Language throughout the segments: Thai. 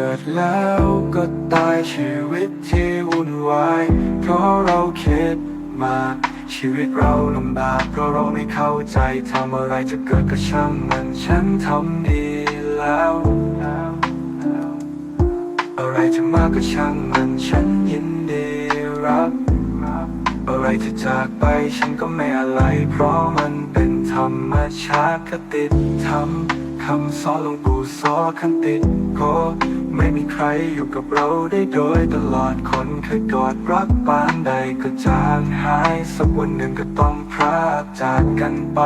เกิดแล้วก็ตายชีวิตที่วุ่นวาย เพราะเราคิดมากชีวิตเราลำบากเพราะเราไม่เข้าใจทำอะไรจะเกิดก็ช่างมันฉันทำดีแล้ว อะไรจะมากก็ช่างมันฉันยินดีรับ อะไรจะจากไปฉันก็ไม่อะไร เพราะมันเป็นธรรมชาติกติดทำคำสอนลงปู่สอขันติดโก ไม่มีใครอยู่กับเราได้โดยตลอดคนเคยกอดรักปานใดก็จางหาย สักวันหนึ่งก็ต้องพรากจากกันไป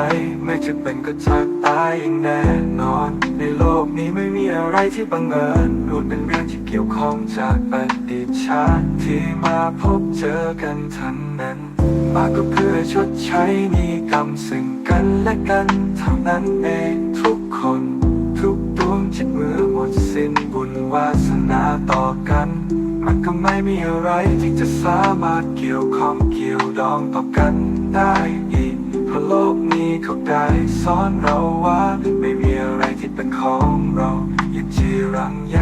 ไม่จะเป็นก็จากตายอย่างแน่นอน ในโลกนี้ไม่มีอะไรที่บังเอิญล้วนเป็นเรื่องที่เกี่ยวข้องจากอดีตชาติที่มาพบเจอกันทั้งนั้น มาก็เพื่อชดใช้มีกรรมซึ่งกันและกันเท่านั้นเอง มันก็ไม่มีอะไรที่จะสามารถเกี่ยวข้องเกี่ยวดองต่อกันได้อีกเพราะโลกนี้เขาได้สอนเราว่า ไม่มีอะไรที่เป็นของเราอย่าจีรังยัง